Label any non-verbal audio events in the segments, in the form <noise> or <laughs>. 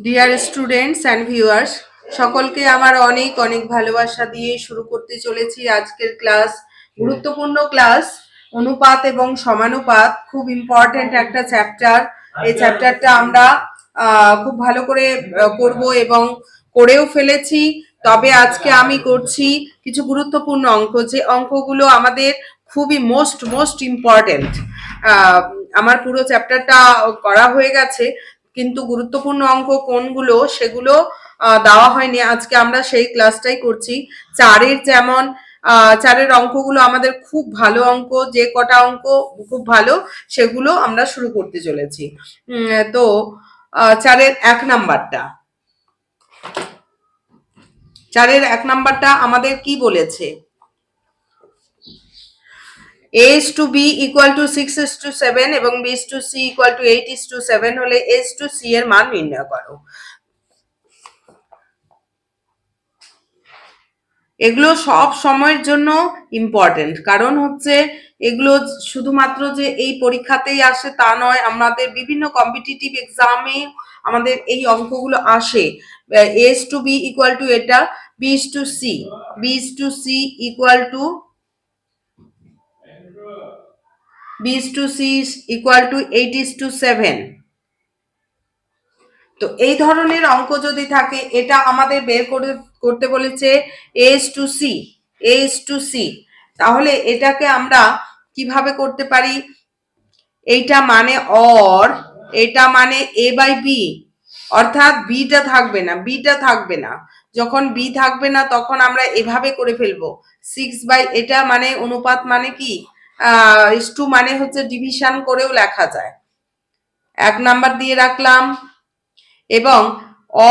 Dear students and viewers সকলকে আমার অনেক অনেক ভালোবাসা দিয়ে শুরু করতে চলেছি আজকের ক্লাস গুরুত্বপূর্ণ ক্লাস অনুপাত এবং সমানুপাত, খুব ইম্পর্ট্যান্ট একটা চ্যাপ্টার এই চ্যাপ্টারটা আমরা খুব ভালো করে করব এবং করেও ফেলেছি। তবে আজকে আমি করছি কিছু গুরুত্বপূর্ণ অঙ্ক, যে অঙ্কগুলো আমাদের খুবই মোস্ট মোস্ট ইম্পর্ট্যান্ট আমার পুরো চ্যাপ্টারটা করা হয়ে গেছে। কিন্তু গুরুত্বপূর্ণ অঙ্ক কোনগুলো সেগুলো দেওয়া হয়নি। আজকে আমরা সেই ক্লাসটাই করছি। চারের যেমন চারের অঙ্কগুলো আমাদের খুব ভালো অঙ্ক, যে কটা অঙ্ক খুব ভালো, সেগুলো আমরা শুরু করতে চলেছি। তো চারের এক নাম্বারটা। চারের এক নাম্বারটা আমাদের কি বলেছে? A is to b equal to 6 is to 7 এবং b is to c equal to 8 is to 7 হলে is to c এর মান নির্ণয় করো। এগুলো সব সময়ের জন্য ইম্পর্টেন্ট কারণ হচ্ছে এগুলো শুধুমাত্র যে এই পরীক্ষাতেই আসে তা নয়, আমাদের বিভিন্ন কম্পিটিটিভ এক্সামে আমাদের এই অঙ্কগুলো আসে। A's to B equal to এটা B is to C B is to C equal to B to C equal to eight is to seven তো এই ধরনের অঙ্ক যদি থাকে, এটা আমাদের বের করে, করতে বলেছে A's to C A's to C তাহলে এটাকে আমরা কীভাবে করতে পারি? এইটা মানে অর এটা মানে এ বাই বি অর্থাৎ বিটা থাকবে না বিটা থাকবে না। যখন বি থাকবে না, তখন আমরা এভাবে করে ফেলব। সিক্স বাই এটা মানে অনুপাত মানে কি? ইস টু মানে হচ্ছে ডিভিশন করেও লেখা যায়। এক নাম্বার দিয়ে রাখলাম। এবং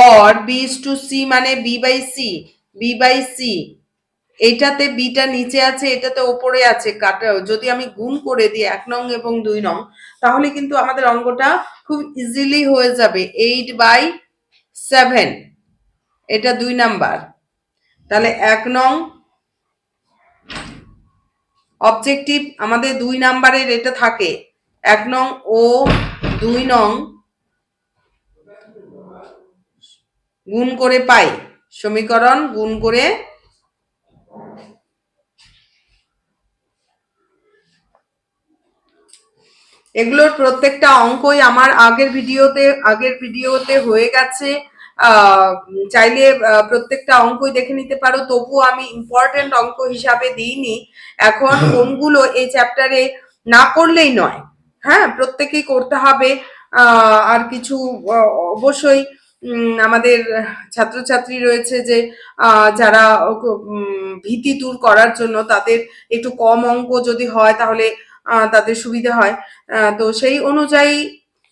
or B is to C মানে B by C B by C এইটাতে বিটা নিচে আছে, এটাতে ওপরে আছে, কাটা যদি আমি গুণ করে দিই এক নং এবং দুই নং, তাহলে কিন্তু আমাদের অঙ্কটা খুব ইজিলি হয়ে যাবে। এইট বাই সেভেন এটা দুই নাম্বার তাহলে এক নং অবজেক্টিভ আমাদের দুই নাম্বারের এটা থাকে। এক নং ও, দুই নং গুণ করে পাই। সমীকরণ গুণ করে এগুলোর প্রত্যেকটা অঙ্কই আমার আগের ভিডিওতে আগের ভিডিওতে হয়ে গেছে। চাইলে প্রত্যেকটা অঙ্কই দেখে নিতে পারো। তবুও আমি ইম্পর্টেন্ট অঙ্ক হিসাবে দিইনি। এখন <laughs> কোনগুলো এই চ্যাপ্টারে না করলেই নয়। হ্যাঁ প্রত্যেকেই করতে হবে। আর কিছু অবশ্যই আমাদের ছাত্রছাত্রী রয়েছে যে যারা ভীতি দূর করার জন্য তাদের একটু কম অঙ্ক যদি হয় তাহলে তাদের সুবিধা হয়। তো সেই অনুযায়ী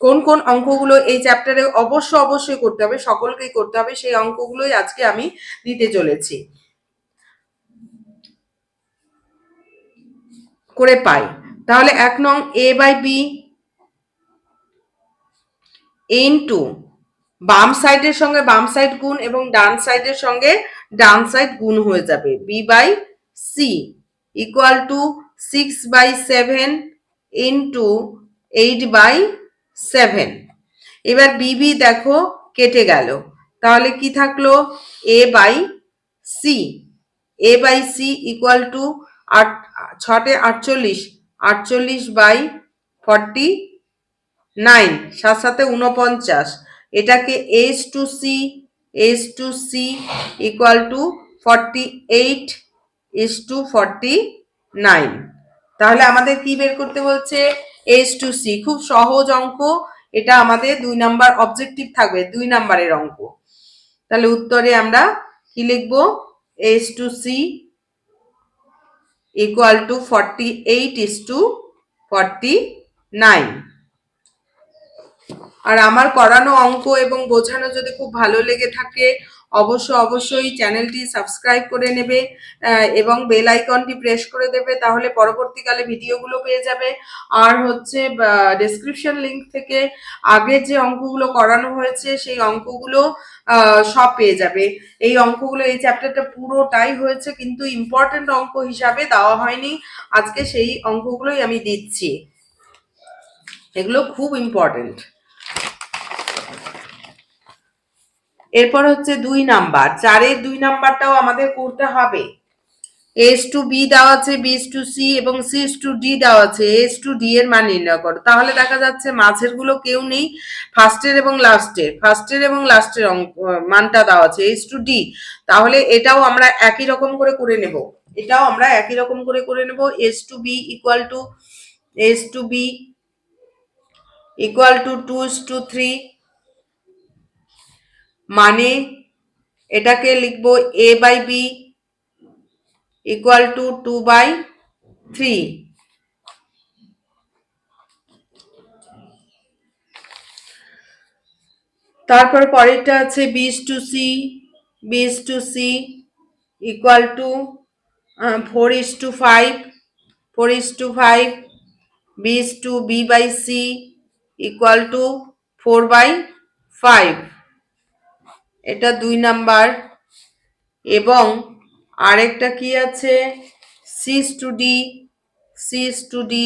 কোন কোন অঙ্কগুলো এই চ্যাপ্টারে অবশ্য অবশ্যই করতে হবে, সকলকেই করতে হবে, সেই অঙ্কগুলোই আজকে আমি দিতে চলেছি। করে পাই। তাহলে এক নং A by B and into বাম সাইডের সঙ্গে বাম সাইড গুণ এবং ডান সাইডের সঙ্গে ডান সাইড গুণ হয়ে যাবে। B by C equal to six by seven into eight by seven এবার বিবি দেখো, কেটে গেল। তাহলে কি থাকল? A by C A by C equal to আট, ছটে আটচল্লিশ। আটচল্লিশ বাই ফর্টি নাইন সাত সাথে উনপঞ্চাশ এটাকে A's to C A's to C equal to forty eight A's to forty nine তাহলে আমাদের কি বের করতে বলছে? এস টু সি খুব সহজ অঙ্ক। এটা আমাদের দুই নাম্বার অবজেক্টিভ থাকবে, দুই নাম্বারের অঙ্ক। তাহলে উত্তরে আমরা কি লিখব? A's to C equal to forty eight is to forty nine আর আমার করানো অঙ্ক এবং বোঝানো যদি খুব ভালো লেগে থাকে অবশ্য অবশ্যই চ্যানেলটি সাবস্ক্রাইব করে নেবে এবং বেল আইকনটি প্রেস করে দেবে, তাহলে পরবর্তীকালে ভিডিওগুলো পেয়ে যাবে। আর হচ্ছে ডেসক্রিপশন লিংক থেকে আগের যে অঙ্কগুলো করানো হয়েছে, সেই অঙ্কগুলো সব পেয়ে যাবে। এই অঙ্কগুলো, এই চ্যাপ্টারটা পুরোটাই হয়েছে কিন্তু ইম্পর্টেন্ট অঙ্ক হিসাবে দেওয়া হয়নি। আজকে সেই অঙ্কগুলোই আমি দিচ্ছি। এগুলো খুব ইম্পর্টেন্ট এরপর হচ্ছে দুই নাম্বার। চারের দুই নাম্বারটাও আমাদের করতে হবে। এস টু বি দেওয়া আছে বি টু সি এবং সিস টু ডি দেওয়া আছে। এস টু ডি এর মান নির্ণয় করো। তাহলে দেখা যাচ্ছে মাঝেরগুলো কেউ নেই। ফার্স্টের এবং লাস্টের ফার্স্টের এবং লাস্টের মানটা দেওয়া আছে এস টু ডি তাহলে এটাও আমরা একই রকম করে করে নেব। এটাও আমরা একই রকম করে করে নেব। A's to B equal to A's to B equal to two to three মানে এটাকে লিখব A by B equal to two by three তারপর পরেরটা আছে B's to C B's to C equal to four is to five four is to five B's to B by C equal to four by five এটা দুই number. এবং আরেকটা কি আছে? C's to D C's to D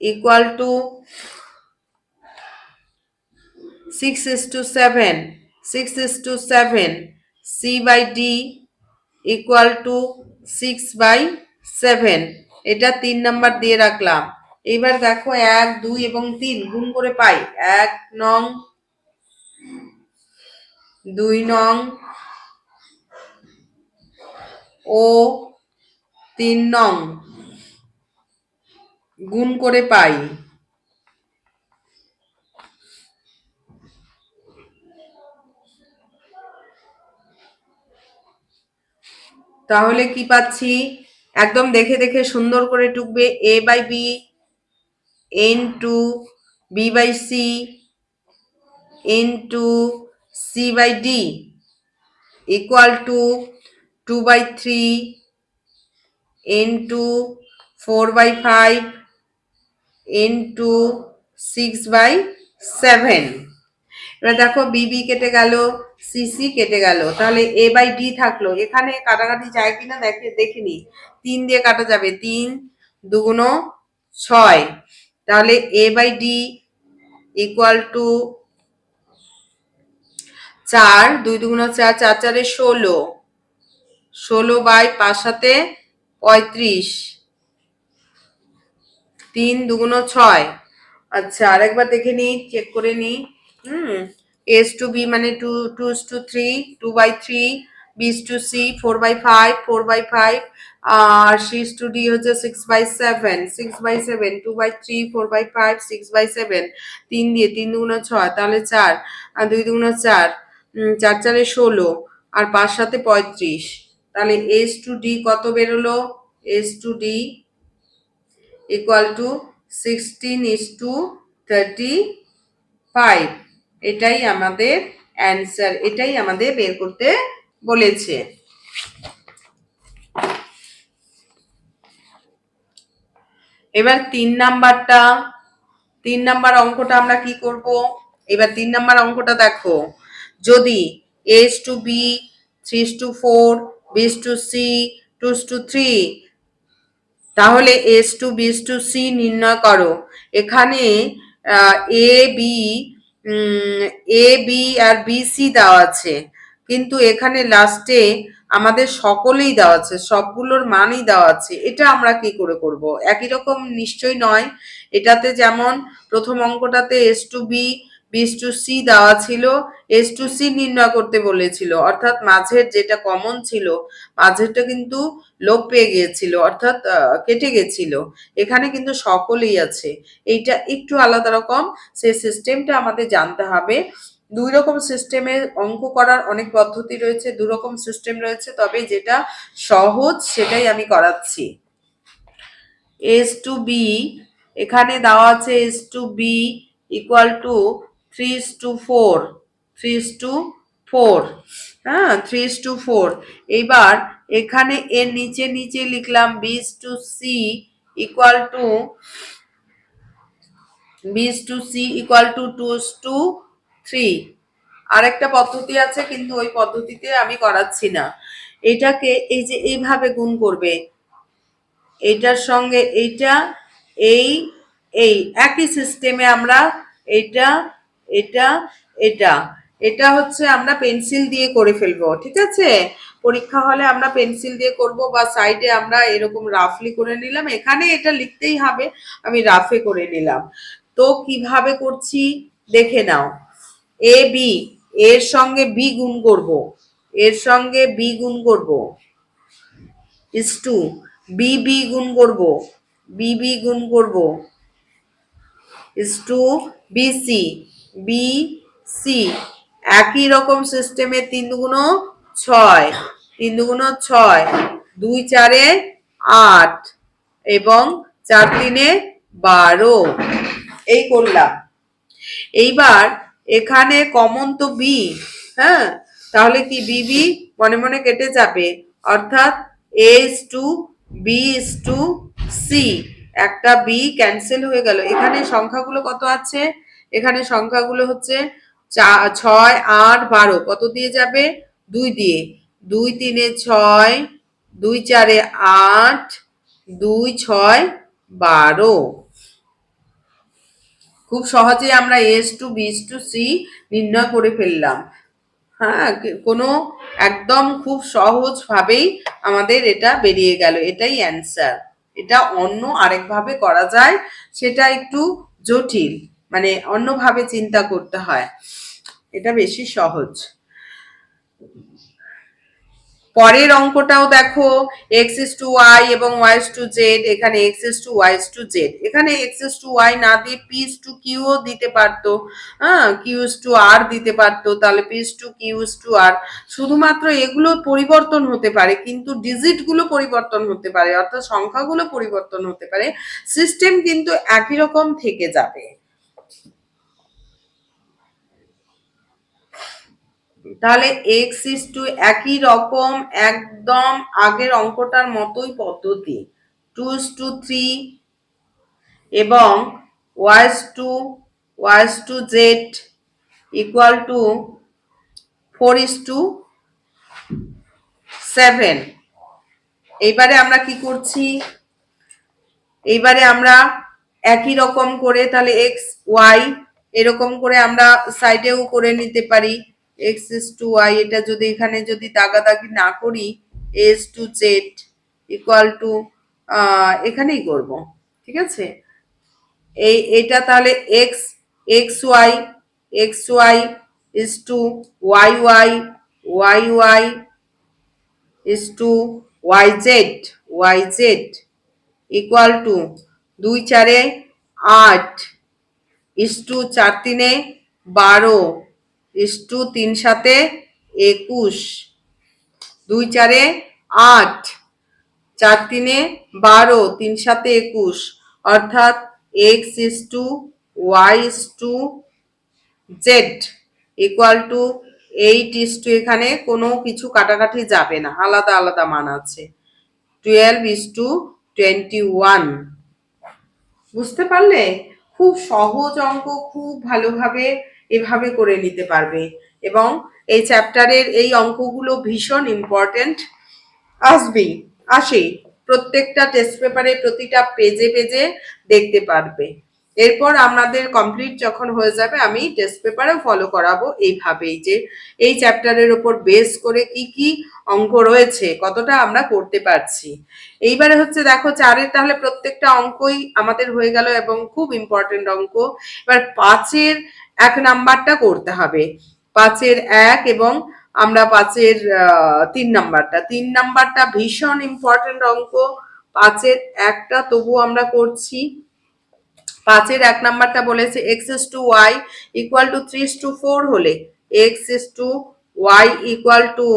equal to six is to seven six is to seven C by D equal to six by seven এটা তিন number দিয়ে রাখলাম। এবার দেখো এক, দুই এবং তিন গুণ করে পাই। এক নং দুই নং ও তিন নং। গুণ করে পাই। তাহলে কি পাচ্ছি? একদম দেখে দেখে সুন্দর করে টুকবে A by B into B by C into D equal to two by three into four by five into six by seven এবার দেখো বিবি কেটে গেল সিসি কেটে গেল। তাহলে এ বাই ডি থাকল। এখানে কাটাকাটি যায় কিনা দেখে, দেখিনি। তিন দিয়ে কাটা যাবে, তিন দুগুণ ছয়। তাহলে A by D equal to চার, দুই দুগুণ চার চার চারে ষোলো। ষোলো বাই পাঁচ সাথে পঁয়ত্রিশ। তিন দুগুণ ছয়। আচ্ছা আরেকবার দেখে নিই চেক করে নিই হুম এস টু বি মানে two two to three two by three B's to C four by five four by five R six to D হচ্ছে six by seven six by seven two by three four by five six by seven তিন দিয়ে তিন দুগুণ ছয়, তাহলে চার। আর দুই দুগুণ চার চার চারে ষোলো আর পাঁচ সাথে পঁয়ত্রিশ। তাহলে এস টু ডি কত বেরোলো? A's to D equal to sixteen is to thirty five এটাই আমাদের অ্যান্সার এটাই আমাদের বের করতে বলেছে। এবার তিন নাম্বারটা, তিন নাম্বার অঙ্কটা আমরা কি করব? এবার তিন নাম্বার অঙ্কটা দেখো। যদি A's to B three to four B's to C two to three তাহলে A's to B's to C নির্ণয় করো। এখানে এ বি এ বি আর বি সি দেওয়া আছে। কিন্তু এখানে লাস্টে আমাদের সকলেই দেওয়া আছে, সবগুলোর মানই দেওয়া আছে। এটা আমরা কি করে করব? একই রকম নিশ্চয় নয়। এটাতে যেমন প্রথম অঙ্কটাতে A's to B B's to C দেওয়া ছিল এস টু সি নির্ণয় করতে বলেছিল। অর্থাৎ মাঝের যেটা কমন ছিল, মাঝেরটা কিন্তু লোপ পেয়ে গিয়েছিল, অর্থাৎ কেটে গেছিল এখানে কিন্তু সকলেই আছে। এইটা একটু আলাদা রকম। সে সিস্টেমটা আমাদের জানতে হবে। দুই রকম সিস্টেমে অঙ্ক করার অনেক পদ্ধতি রয়েছে, দু রকম সিস্টেম রয়েছে, তবে যেটা সহজ সেটাই আমি করাচ্ছি। এস টু বি এখানে দেওয়া আছে A's to B equal to three to four three to four হ্যাঁ থ্রি টু ফোর এইবার এখানে এর নিচে নিচে লিখলাম B's to C equal to B's to C equal to two to three আরেকটা পদ্ধতি আছে, কিন্তু ওই পদ্ধতিতে আমি করাচ্ছি না। এটাকে এই যে এইভাবে গুণ করবে এইটার সঙ্গে এইটা, এই এই, একই সিস্টেমে আমরা এটা এটা এটা। এটা হচ্ছে আমরা পেন্সিল দিয়ে করে ফেলব, ঠিক আছে? পরীক্ষা হলে আমরা পেন্সিল দিয়ে করব বা সাইডে আমরা এরকম রাফলি করে নিলাম। এখানে এটা লিখতেই হবে, আমি রাফে করে নিলাম। তো কীভাবে করছি? দেখে নাও। এ, বি, এর সঙ্গে বি গুণ করব। এর সঙ্গে বি গুণ করব। Is to. বি বি গুণ করব। বি বি গুণ করব। Is to BC B C একই রকম সিস্টেমে তিন দুগুণ ছয়। তিন দুগুণ ছয়। দুই চারে আট। এবং চার তিনে বারো। এই করলাম। এইবার এখানে কমন তো বি হ্যাঁ? তাহলে কি বিবি মনে মনে কেটে যাবে। অর্থাৎ A is to B is to C একটা বি ক্যান্সেল হয়ে গেল। এখানে সংখ্যাগুলো কত আছে? এখানে সংখ্যাগুলো হচ্ছে ছয়, আট, বারো। কত দিয়ে যাবে? দুই দিয়ে। দুই তিনে ছয়, দুই চারে আট, দুই ছয়, বারো। খুব সহজে আমরা A's to B's to, C নির্ণয় করে ফেললাম। হ্যাঁ কোনো একদম খুব সহজ ভাবেই আমাদের এটা বেরিয়ে গেল। এটাই অ্যান্সার এটা অন্য আরেকভাবে করা যায়, সেটা একটু জটিল। মানে অন্যভাবে চিন্তা করতে হয়। এটা বেশি সহজ। পরের অঙ্কটাও দেখো এক্স ইস টু ওয়াই এবং ওয়াই ইস টু জেড এখানে X is to Y is to Z এখানে এক্স ইস টু ওয়াই না দিয়ে পি ইস টু কিউও দিতে পারতো। হ্যাঁ কিউ ইস টু আর দিতে পারতো, তাহলে P is to Q is to R শুধুমাত্র এগুলো পরিবর্তন হতে পারে, কিন্তু ডিজিটগুলো পরিবর্তন হতে পারে, অর্থাৎ সংখ্যাগুলো পরিবর্তন হতে পারে। সিস্টেম কিন্তু একই রকম থেকে যাবে। তাহলে এক্স ইস টু একই রকম একদম আগের অঙ্কটার মতোই পদ্ধতি। টু ইস টু থ্রি এবং Y's to Y's to Z equal to four is to seven এইবারে আমরা কি করছি? এইবারে আমরা একই রকম করে তাহলে এক্স ওয়াই এরকম করে আমরা সাইডেও করে নিতে পারি। এক্স এস টু ওয়াই এটা যদি এখানে যদি দাগাদাগি না করি A's to Z equal to এখানেই করব, ঠিক আছে? এই, এটা তাহলে X X Y X Y is to Y Y Y Y is to Y Z Y Z equal to দুই চারে আট ইস টু চার তিনে বারো ইস টু তিন সাতে একুশ। দুই চারে আট। চার তিনে বারো, তিন সাতে একুশ। অর্থাৎ X is to Y is to Z equal to eight is to এখানে কোনো কিছু কাটাকাটি যাবে না। আলাদা আলাদা মান আছে। Twelve is to twenty one বুঝতে পারলে? খুব সহজ অঙ্ক, খুব ভালোভাবে এভাবে করে নিতে পারবে। এবং এই চ্যাপ্টারের এই অঙ্কগুলো ভীষণ ইম্পর্টেন্ট আসবেই আসে। প্রত্যেকটা টেস্ট পেপারে প্রতিটা পেজে পেজে দেখতে পারবে। এরপর আমাদের কমপ্লিট যখন হয়ে যাবে, আমি টেস্ট পেপারেও ফলো করাবো এইভাবেই যে এই চ্যাপ্টারের ওপর বেস করে কি কি অঙ্ক রয়েছে, কতটা আমরা করতে পারছি। এইবারে হচ্ছে দেখো চারের তাহলে প্রত্যেকটা অঙ্কই আমাদের হয়ে গেল এবং খুব ইম্পর্টেন্ট অঙ্ক। এবার পাঁচের এক নাম্বারটা করতে হবে। পাঁচের এক এবং আমরা পাঁচের তিন নাম্বারটা। তিন নাম্বারটা ভীষণ ইম্পর্টেন্ট অঙ্ক। পাঁচের একটা তবু আমরা করছি। পাঁচের এক নাম্বারটা বলেছে X is to Y equal to three to four হলে X is to Y equal to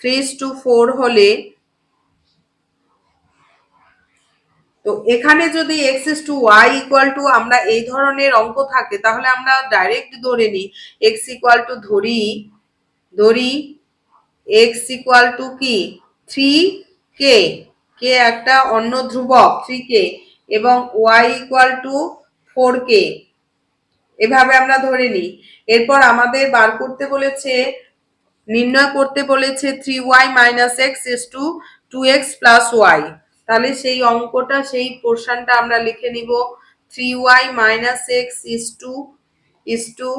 three to four হলে তো এখানে যদি X is to Y equal to আমরা এই ধরনের অঙ্ক থাকে, তাহলে আমরা ডাইরেক্ট ধরে নিই এক্স ইকুয়াল টু ধরি ধরি এক্স ইকুয়াল টু কি? থ্রি কে কে একটা অন্য ধ্রুবক থ্রি কে এবং Y equal to four K এভাবে আমরা ধরে নিই। এরপর আমাদের বার করতে বলেছে, নির্ণয় করতে বলেছে three Y minus X is to two X plus Y তাহলে সেই অঙ্কটা, সেই পোর্শনটা আমরা লিখে নিব। Three Y minus X is to is to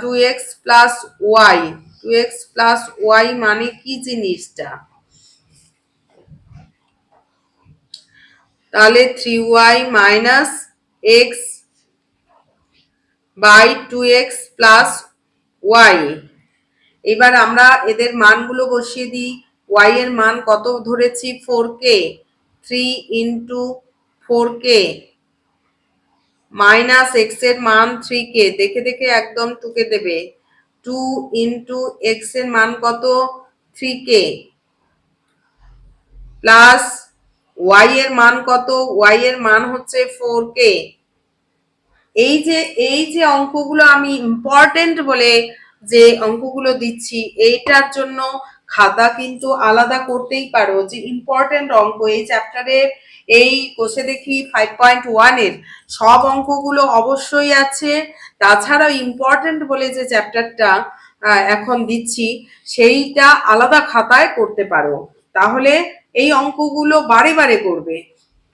two X plus Y to X plus Y মানে কি জিনিসটা? তাহলে three Y minus X by two X plus Y এবার আমরা এদের মানগুলো বসিয়ে দিই। ওয়াই এর মান কত ধরেছি? Four K three into four K minus এক্সের মান থ্রি কে দেখে দেখে একদম টুকে দেবে। টু ইন্টু এক্সের মান কত? থ্রি কে প্লাস ওয়াই এর মান কত? ওয়াই এর মান হচ্ছে ফোর কে এই যে এই যে অঙ্কগুলো আমি ইম্পর্টেন্ট বলে যে অঙ্কগুলো দিচ্ছি, এইটার জন্য খাতা কিন্তু আলাদা করতেই পারো যে ইম্পর্টেন্ট অঙ্ক। এই চ্যাপ্টারের এই কোষে দেখি ফাইভ পয়েন্ট ওয়ানের সব অঙ্কগুলো অবশ্যই আছে। তাছাড়াও ইম্পর্টেন্ট বলে যে চ্যাপ্টারটা এখন দিচ্ছি, সেইটা আলাদা খাতায় করতে পারো। তাহলে এই অঙ্কগুলো বারে বারে করবে।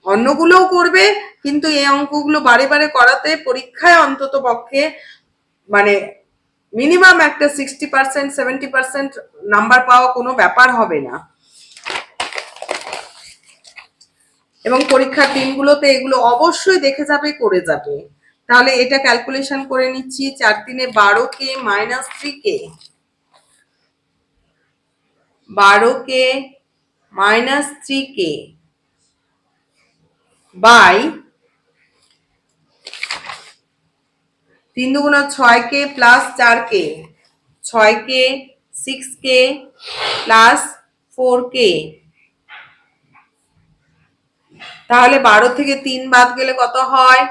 অন্যগুলোও করবে, কিন্তু এই অঙ্কগুলো বারে বারে করাতে পরীক্ষায় অন্তত পক্ষে মানে মিনিমাম একটা sixty percent seventy percent number পাওয়া কোনো ব্যাপার হবে না। এবং পরীক্ষার দিনগুলোতে এগুলো অবশ্যই দেখে যাবে, করে যাবে। তাহলে এটা ক্যালকুলেশন করে নিচ্ছি, চার দিনে বারো কে মাইনাস থ্রি কে। বারো K minus three K. By তিন দুগুণ ছয় কে প্লাস চার কে, ছয় K six K plus four K. তাহলে বারো থেকে তিন বাদ গেলে কত হয়?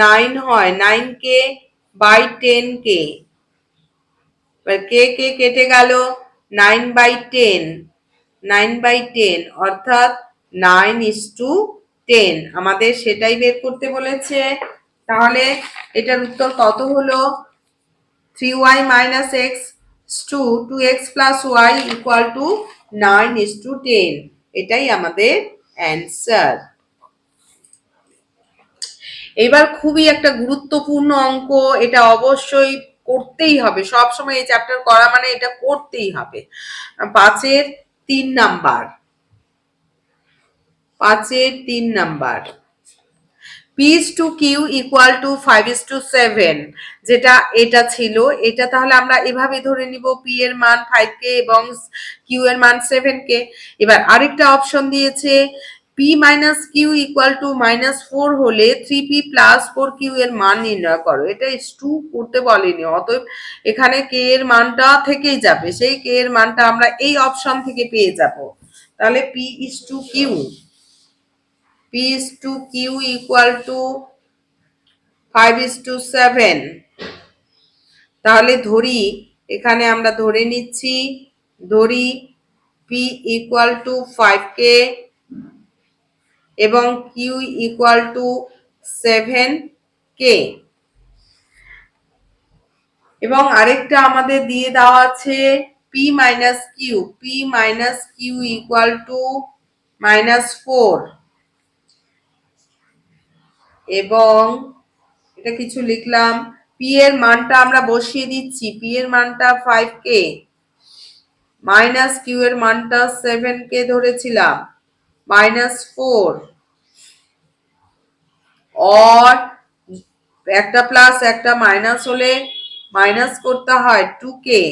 নাইন হয়। Nine K by ten K. K K কেটে গেল? Nine by ten nine by ten অর্থাৎ নাইন ইস টু টেন আমাদের সেটাই বের করতে বলেছে। তাহলে এটার উত্তর কত হলো? Three Y minus X to two X plus Y equal to nine is to ten এটাই আমাদের অ্যান্সার এবার খুবই একটা গুরুত্বপূর্ণ অঙ্ক, এটা অবশ্যই করতেই হবে। সব সময় এই চ্যাপ্টার করা মানে এটা করতেই হবে। পাঁচের তিন নাম্বার পাঁচের তিন number P is to Q equal to five is to seven, যেটা এটা ছিল। এটা তাহলে আমরা এভাবে ধরে নিব পি এর মান ফাইভ কে এবং কিউ এর মান সেভেন কে এবার আরেকটা অপশন দিয়েছে P minus Q equal to minus four হলে three P plus four Q এর মান নির্ণয় করো। এটা টু করতে বলেনি, অতএব এখানে কে এর মানটা থেকেই যাবে। সেই কে এর মানটা আমরা এই অপশন থেকে পেয়ে যাব। তাহলে P is to Q P is to Q equal to five is to seven তাহলে ধরি, এখানে আমরা ধরে নিচ্ছি, ধরি P equal to five K এবং Q equal to seven K এবং আরেকটা আমাদের দিয়ে দেওয়া আছে P minus Q P minus Q equal to minus four এবং এটা কিছু লিখলাম পি এর মানটা আমরা বসিয়ে দিচ্ছি পি এর মানটা ফাইভ কে মাইনাস কিউ এর মানটা সেভেন কে ধরেছিলাম মাইনাস ফোর অর একটা প্লাস একটা মাইনাস হলে মাইনাস করতে হয় টু কে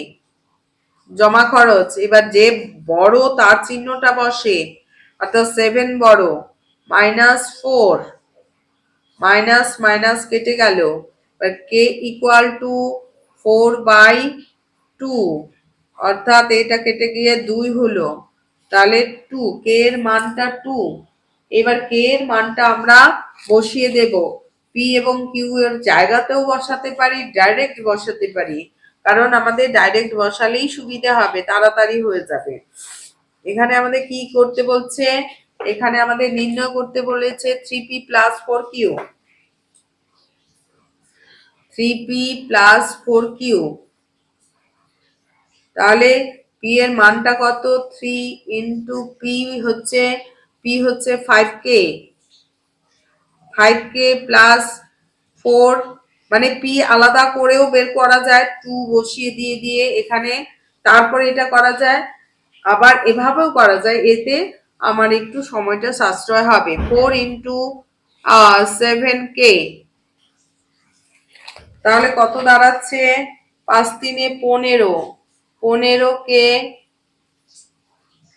জমা খরচ, এবার যে বড় তার চিহ্নটা বসে, অর্থাৎ সেভেন বড় মাইনাস ফোর মাইনাস মাইনাস কেটে গেল। K equal to four by two অর্থাৎ এটা কেটে গিয়ে দুই হলো। তাহলে টু কে এর মানটা টু এবার কে এর মানটা আমরা বসিয়ে দেব। পি এবং কিউ এর জায়গাতেও বসাতে পারি ডাইরেক্ট বসাতে পারি। কারণ আমাদের ডাইরেক্ট বসালেই সুবিধা হবে, তাড়াতাড়ি হয়ে যাবে। এখানে আমাদের কি করতে বলছে? এখানে আমাদের নির্ণয় করতে বলেছে three p plus four q three p plus four q তাহলে পি এর মানটা কত? থ্রি ইন্টু পি হচ্ছে পি হচ্ছে five k five k plus four মানে পি আলাদা করেও বের করা যায় টু বসিয়ে দিয়ে দিয়ে এখানে, তারপরে এটা করা যায়। আবার এভাবেও করা যায়, এতে আমার একটু সময়টা সাশ্রয় হবে। ফোর ইন্টু সেভেন কে তাহলে কত দাঁড়াচ্ছে? পাঁচ তিনে পনেরো। পনেরো কে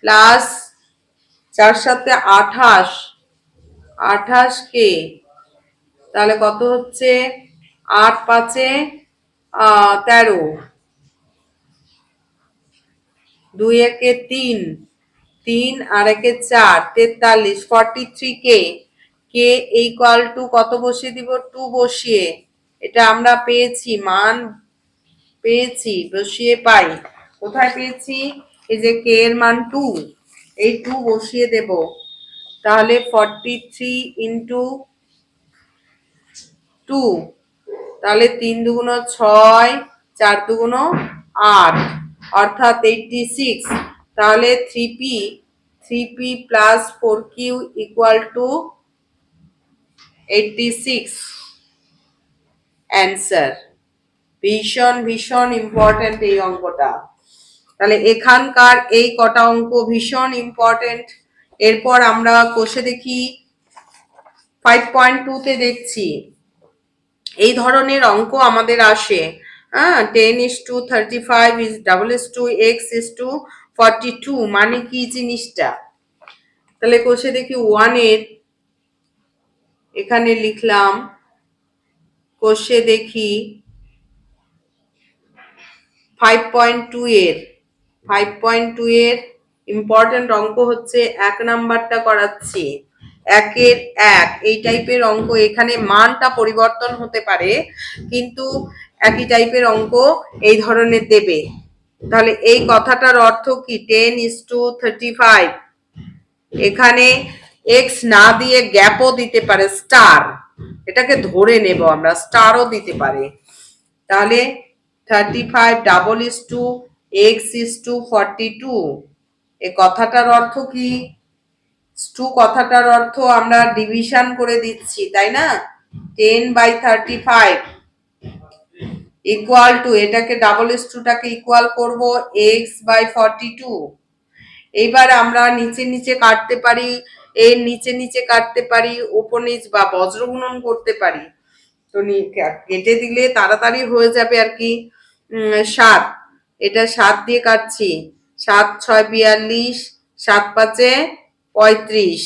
প্লাস চার সাথে আঠাশ। আঠাশ কে তাহলে কত হচ্ছে? আট পাঁচে তেরো। দুই একে তিন। তিন আর একে চার, তেতাল্লিশ forty three K? K equal to কত বসিয়ে দিব? টু বসিয়ে। এটা আমরা পেয়েছি, মান পেয়েছি, বসিয়ে পাই। কোথায় পেয়েছি? এই যে কে এর মান টু এই টু বসিয়ে দেব। তাহলে ফর্টি থ্রি ইন্টু টু তাহলে তিন দুগুণ ছয়, চার দুগুণ আট, অর্থাৎ এইটটি সিক্স তাহলে three p three p plus four q equal to eighty six answer ভীষণ ভীষণ ইম্পর্ট্যান্ট এই অঙ্কটা। তাহলে এখানকার এই কটা অঙ্ক ভীষণ ইম্পর্ট্যান্ট এরপর আমরা কোষে দেখি ফাইভ পয়েন্ট টুতে দেখছি। এই ধরনের অঙ্ক আমাদের আসে। হ্যাঁ ten is to thirty five is double is to x is to forty two মানে কি জিনিসটা? তাহলে কোষে দেখি ওয়ানের এখানে লিখলাম, কোষে দেখি ফাইভ পয়েন্ট টু এর ফাইভ পয়েন্ট টু এর ইম্পর্টেন্ট অঙ্ক হচ্ছে এক নাম্বারটা করাচ্ছি। একের এক, এই টাইপের অঙ্ক, এখানে মানটা পরিবর্তন হতে পারে, কিন্তু একই টাইপের অঙ্ক এই ধরনের দেবে। তাহলে এই কথাটার অর্থ কি? Ten is to thirty five এখানে এক্স না দিয়ে গ্যাপও দিতে পারে স্টার এটাকে ধরে নেব আমরা স্টারও দিতে পারে। তাহলে thirty five double is to x is to forty two এ কথাটার অর্থ কি? টু কথাটার অর্থ আমরা ডিভিশন করে দিচ্ছি, তাই না? Ten by thirty five equal to এটাকে ডাবল ইস টুটাকে ইকুয়াল করব এক্স বাই ফর্টি টু এইবার আমরা নিচে নিচে কাটতে পারি, এর নিচে নিচে কাটতে পারি, উপর নিচ বা বজ্র গুণন করতে পারি। তো কেটে দিলে তাড়াতাড়ি হয়ে যাবে আর কি সাত। এটা সাত দিয়ে কাটছি। সাত, ছয়, বিয়াল্লিশ, সাত পাঁচে পঁয়ত্রিশ।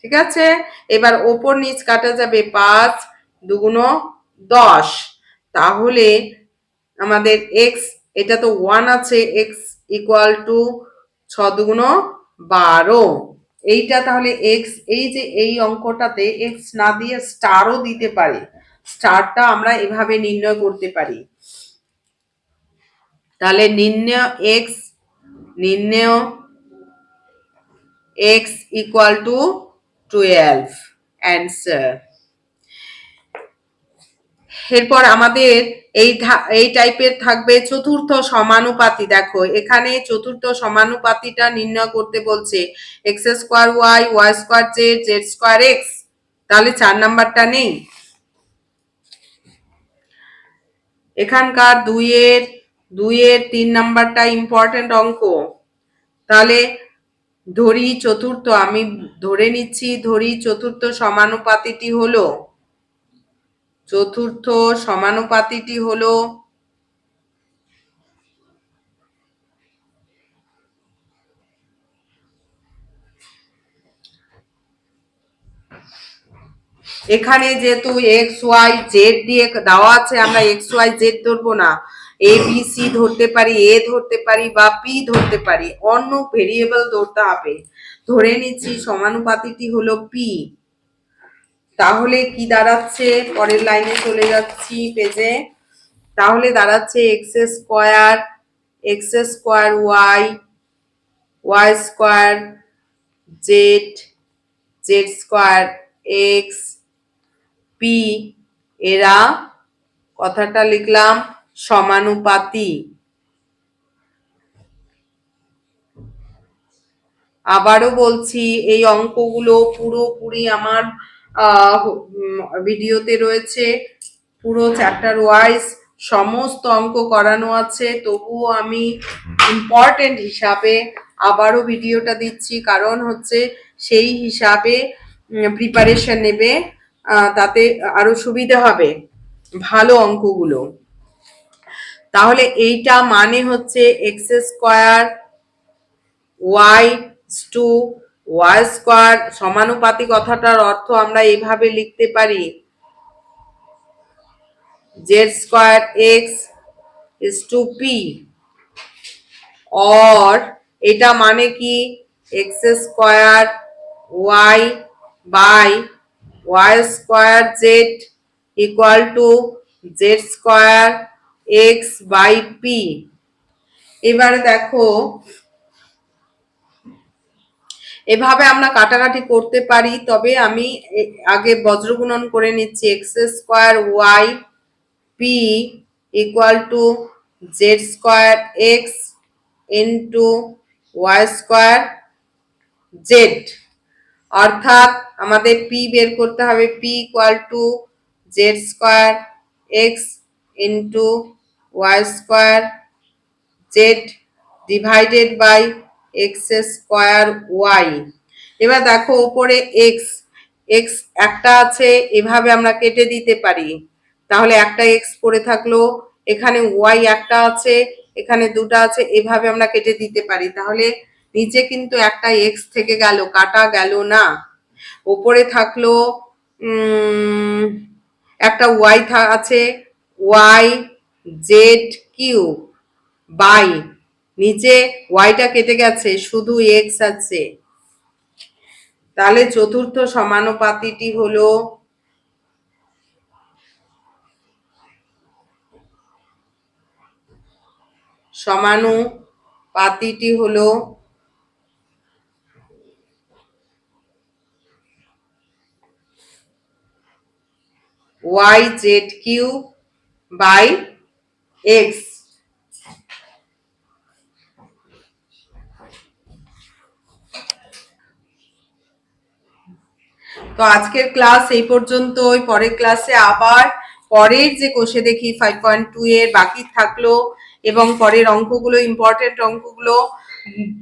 ঠিক আছে? এবার ওপর নিচ কাটা যাবে পাঁচ, দুগুণ দশ। তাহলে আমাদের এক্স এটা তো ওয়ান আছে এক্স ইকুয়াল টু ছ দুগুণ বারো। এইটা তাহলে এক্স এই যে এই অঙ্কটাতে এক্স না দিয়ে স্টারও দিতে পারে। স্টারটা আমরা এভাবে নির্ণয় করতে পারি। তাহলে নির্ণয় এক্স নির্ণয় x equal to twelve answer এরপর আমাদের এই এই টাইপের থাকবে চতুর্থ সমানুপাতি। দেখো, এখানে চতুর্থ সমানুপাতিটা নির্ণয় করতে বলছে x square y y square z z square x তাহলে চার নাম্বারটা নেই। এখানকার দুইয়ের দুইয়ের তিন নাম্বারটা ইম্পর্টেন্ট অঙ্ক। তাহলে ধরি চতুর্থ, আমি ধরে নিচ্ছি, ধরি চতুর্থ সমানুপাতিটি হলো চতুর্থ সমানুপাতিটি হলো এখানে যেহেতু এক্স, ওয়াই, জেড দিয়ে দেওয়া আছে, আমরা এক্স, ওয়াই, জেড ধরবো না। এ, বি, সি ধরতে পারি, এ ধরতে পারি বা পি ধরতে পারি। অন্য ভেরিয়েবল ধরতে হবে। ধরে নিচ্ছি সমানুপাতিটি হলো পি। তাহলে কি দাঁড়াচ্ছে? পরের লাইনে চলে যাচ্ছি পেজে তাহলে দাঁড়াচ্ছে x square x square y y square z z square x p এরা কথাটা লিখলাম সমানুপাতি। আবারও বলছি, এই অঙ্কগুলো পুরোপুরি আমার ভিডিওতে রয়েছে পুরো চ্যাপ্টার ওয়াইজ সমস্ত অঙ্ক করানো আছে। তবুও আমি ইম্পর্টেন্ট হিসাবে আবারও ভিডিওটা দিচ্ছি, কারণ হচ্ছে সেই হিসাবে প্রিপারেশন নেবে তাতে আরও সুবিধা হবে ভালো অঙ্কগুলো। তাহলে এইটা মানে হচ্ছে x square y two y square সমানুপাতি কথাটার অর্থ আমরা এইভাবে লিখতে পারি। Z square x is to p. Or এটা মানে কি? X square y by y square z equal to z square x by p. এবারে দেখো এভাবে আমরা কাটাকাটি করতে পারি, তবে আমি আগে বজ্রগুণন করে নিচ্ছি, x square y p equal to z square x into y square z. অর্থাৎ আমাদের পি বের করতে হবে, p equal to z square x into y square z divided by x square y. এবার দেখো উপরে এক্স। এক্স একটা আছে, এভাবে আমরা কেটে দিতে পারি। তাহলে একটা এক্স পড়ে থাকল। এখানে ওয়াই একটা আছে, এখানে দুটো আছে, এভাবে আমরা কেটে দিতে পারি। তাহলে নিচে কিন্তু একটা এক্স থেকে গেল, কাটা গেল না। ওপরে থাকল একটা ওয়াই আছে, ওয়াই জেড কিউ বাই। নিচে ওয়াইটা কেটে গেছে, শুধু এক্স আছে। তাহলে চতুর্থ সমানুপাতিটি হলো সমানুপাতিটি হলো y z q by x তো আজকের ক্লাস এই পর্যন্তই। পরের ক্লাসে আবার পরের যে কোষে দেখি ফাইভ পয়েন্ট টু এর বাকি থাকল এবং পরের অঙ্কগুলো ইম্পর্টেন্ট অঙ্কগুলো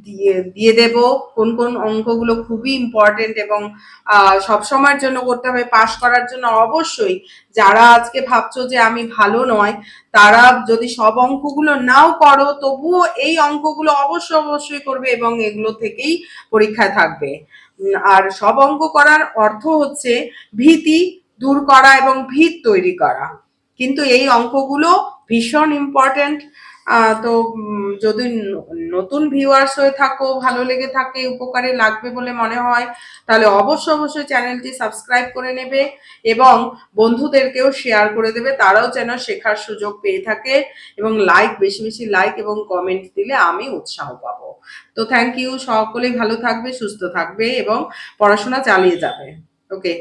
দিয়ে দিয়ে দেব। কোন কোন অঙ্কগুলো খুবই ইম্পর্টেন্ট এবং সব সময়ের জন্য করতে হবে পাশ করার জন্য অবশ্যই যারা আজকে ভাবছ যে আমি ভালো নয়, তারা যদি সব অঙ্কগুলো নাও করো, তবুও এই অঙ্কগুলো অবশ্যই অবশ্যই করবে এবং এগুলো থেকেই পরীক্ষায় থাকবে। আর সব অঙ্গ করার অর্থ হচ্ছে ভীতি দূর করা এবং ভিত তৈরি করা। কিন্তু এই অঙ্কগুলো ভীষণ ইম্পর্টেন্ট তো যদি নতুন ভিউয়ার্স হয়ে থাকো, ভালো লেগে থাকে, উপকারে লাগবে বলে মনে হয়, তাহলে অবশ্যই অবশ্যই চ্যানেলটি সাবস্ক্রাইব করে নেবে এবং বন্ধুদেরকেও শেয়ার করে দেবে, তারাও যেন শেখার সুযোগ পেয়ে থাকে এবং লাইক বেশি বেশি লাইক এবং কমেন্ট দিলে আমি উৎসাহ পাবো। তো থ্যাংক ইউ সকলেই ভালো থাকবে, সুস্থ থাকবে এবং পড়াশোনা চালিয়ে যাবে। ওকে